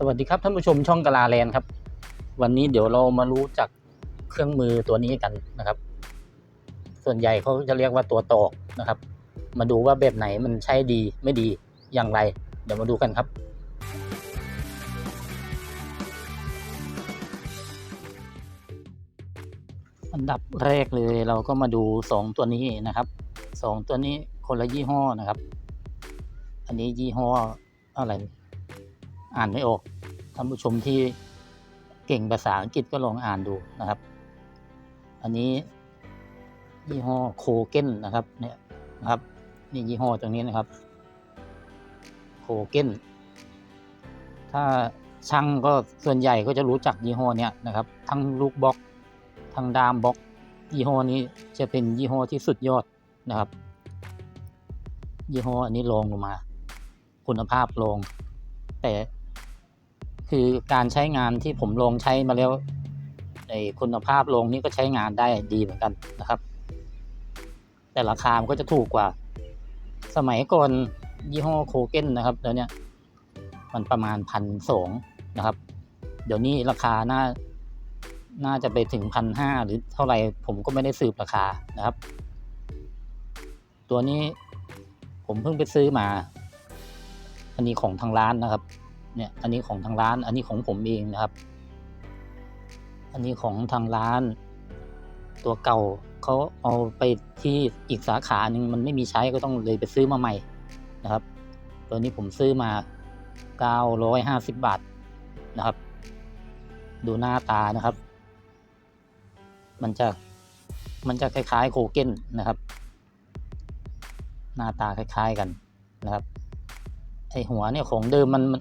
สวัสดีครับท่านผู้ชมช่องกลาแลนครับ วันนี้เดี๋ยวเรามารู้จักเครื่องมือตัวนี้กันนะครับ ส่วนใหญ่เขาจะเรียกว่าตัวตอกนะครับ มาดูว่าแบบไหนมันใช้ดีไม่ดีอย่างไร เดี๋ยวมาดูกันครับ อันดับแรกเลยเราก็มาดูสองตัวนี้นะครับสองตัวนี้คนละยี่ห้อนะครับ อันนี้ยี่ห้ออะไร อ่านไม่ออกท่านผู้ชมที่เก่งภาษาอังกฤษก็ลองอ่านดูนะครับ อันนี้ยี่ห้อโคเก้นนะครับ เนี่ยนะครับ นี่ยี่ห้อตรงนี้นะครับโคเก้นถ้าช่างก็ส่วนใหญ่ก็จะรู้จักยี่ห้อเนี้ยนะครับ ทั้งลูกบล็อกทั้งดามบล็อก ยี่ห้อนี้จะเป็นยี่ห้อที่สุดยอดนะครับ ยี่ห้ออันนี้ลองลงมา คุณภาพลงแต่ คือการใช้งานที่ผมลงใช้มาแล้วในคุณภาพลงนี่ก็ใช้งานได้ดีเหมือนกันนะครับ แต่ราคามันก็จะถูกกว่า สมัยก่อนยี่ห้อโคเก้นนะครับแล้วเนี่ยมันประมาณพันสองนะครับ เดี๋ยวนี้ราคาน่าน่าจะไปถึงพันห้าหรือเท่าไหร่ผมก็ไม่ได้สืบราคานะครับ ตัวนี้ผมเพิ่งไปซื้อมา อันนี้ของทางร้านนะครับ เนี่ยอันนี้ของทางร้าน อันนี้ของผมเองนะครับ อันนี้ของทางร้าน ตัวเก่าเขาเอาไปที่อีกสาขาหนึ่งมันไม่มีใช้ก็ต้องเลยไปซื้อมาใหม่นะครับ ตัวนี้ผมซื้อมา 950 บาทนะครับ ดูหน้าตานะครับ มันจะมันจะคล้าย ๆ โคเก้นนะครับ หน้าตาคล้าย ๆกันนะครับไอหัวเนี่ยของเดิมมันมัน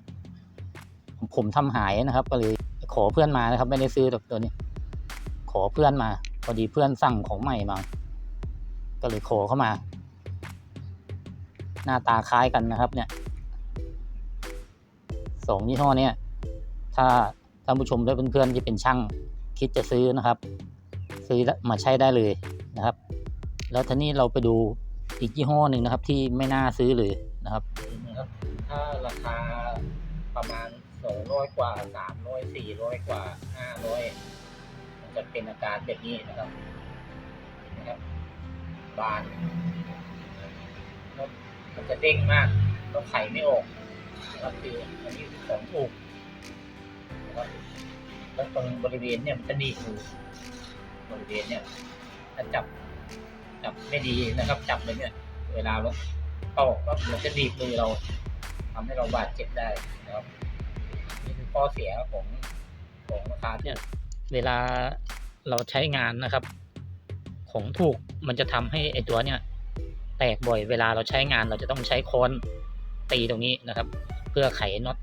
ผมทำหายนะครับ ก็เลยขอเพื่อนมานะครับ ไม่ได้ซื้อตัวนี้ ขอเพื่อนมา พอดีเพื่อนสั่งของใหม่มา ก็เลยขอเข้ามา หน้าตาคล้ายกันนะครับ เนี่ยสองยี่ห้อเนี่ยถ้าท่านผู้ชมและเพื่อนๆที่เป็นช่างคิดจะซื้อนะครับ ซื้อมาใช้ได้เลยนะครับ แล้วทีนี้เราไปดูอีกยี่ห้อหนึ่งนะครับ ที่ไม่น่าซื้อเลยนะครับถ้าราคา ประมาณสองร้อยกว่าสามร้อยสี่ร้อยกว่าห้าร้อยมันจะเป็นอาการแบบนี้นะครับนะครับ บานมันจะเด้งมากแล้วไข่ไม่ออกนะครับคืออันนี้คือของถูกนะครับแล้วตรงบริเวณเนี่ยมันจะดีดอยู่บริเวณเนี่ยถ้าจับจับไม่ดีนะครับ จับเลยเนี่ย เวลาเราตอกก็มันจะดีดมือเรา ทำให้เราบาดเจ็บได้นะครับนี่คือข้อเสียของของราคาเนี่ย เวลาเราใช้งานนะครับ ของถูกมันจะทำให้ไอตัวเนี่ย แตกบ่อยเวลาเราใช้งานเราจะต้องใช้ค้อนตีตรงนี้นะครับ เพื่อไขน็อต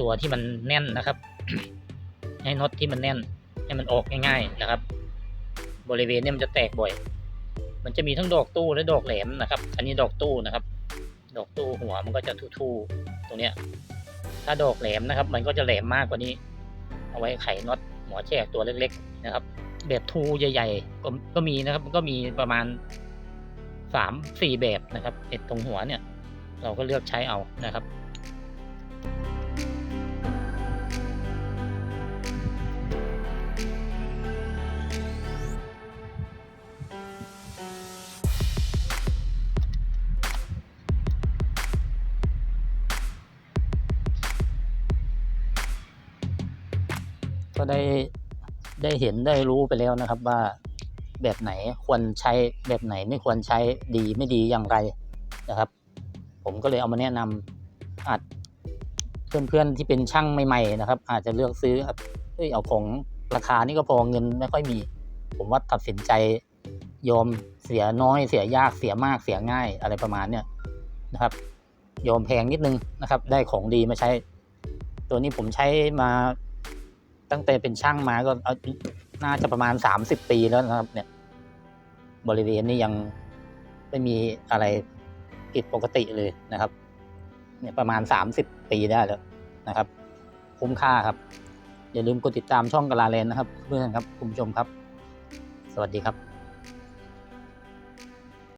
ตัวที่มันแน่นนะครับ ให้น็อตที่มันแน่น ให้มันออกง่าย ๆนะครับ บริเวณเนี่ยมันจะแตกบ่อย มันจะมีทั้งดอกตู้และดอกแหลมนะครับ อันนี้ดอกตู้นะครับ ดอกตู้หัวมันก็จะทู่ๆตรงเนี้ย ถ้าดอกแหลมนะครับ มันก็จะแหลมมากกว่านี้ เอาไว้ไขน็อตหัวแจกตัวเล็ก ๆ นะครับ แบบทูใหญ่ๆก็ก็มีนะครับมันก็มีประมาณสามสี่แบบนะครับเอ็ดตรงหัวเนี่ย เราก็เลือกใช้เอานะครับ ก็ได้ได้เห็นได้รู้ไปแล้วนะครับว่าแบบไหนควรใช้แบบไหนไม่ควรใช้ดีไม่ดีอย่างไรนะครับ ผมก็เลยเอามาแนะนำอาจเพื่อนๆที่เป็นช่างใหม่ๆนะครับ อาจจะเลือกซื้อเอ้ยเอาของราคานี่ก็พอเงินไม่ค่อยมี ผมว่าตัดสินใจยอมเสียน้อยเสียยากเสียมากเสียง่ายอะไรประมาณเนี้ยนะครับ ยอมแพงนิดนึงนะครับ ได้ของดีมาใช้ ตัวนี้ผมใช้มา ตั้งแต่เป็นช่างมาก็เอาน่าจะประมาณสามสิบปีแล้วนะครับ เนี่ย บริเวณนี้ยังไม่มีอะไรผิดปกติเลยนะครับ เนี่ยประมาณสามสิบปีได้แล้วนะครับ คุ้มค่าครับ อย่าลืมกดติดตามช่องกะลาเลนนะครับ เพื่อนครับคุณผู้ชมครับ สวัสดีครับ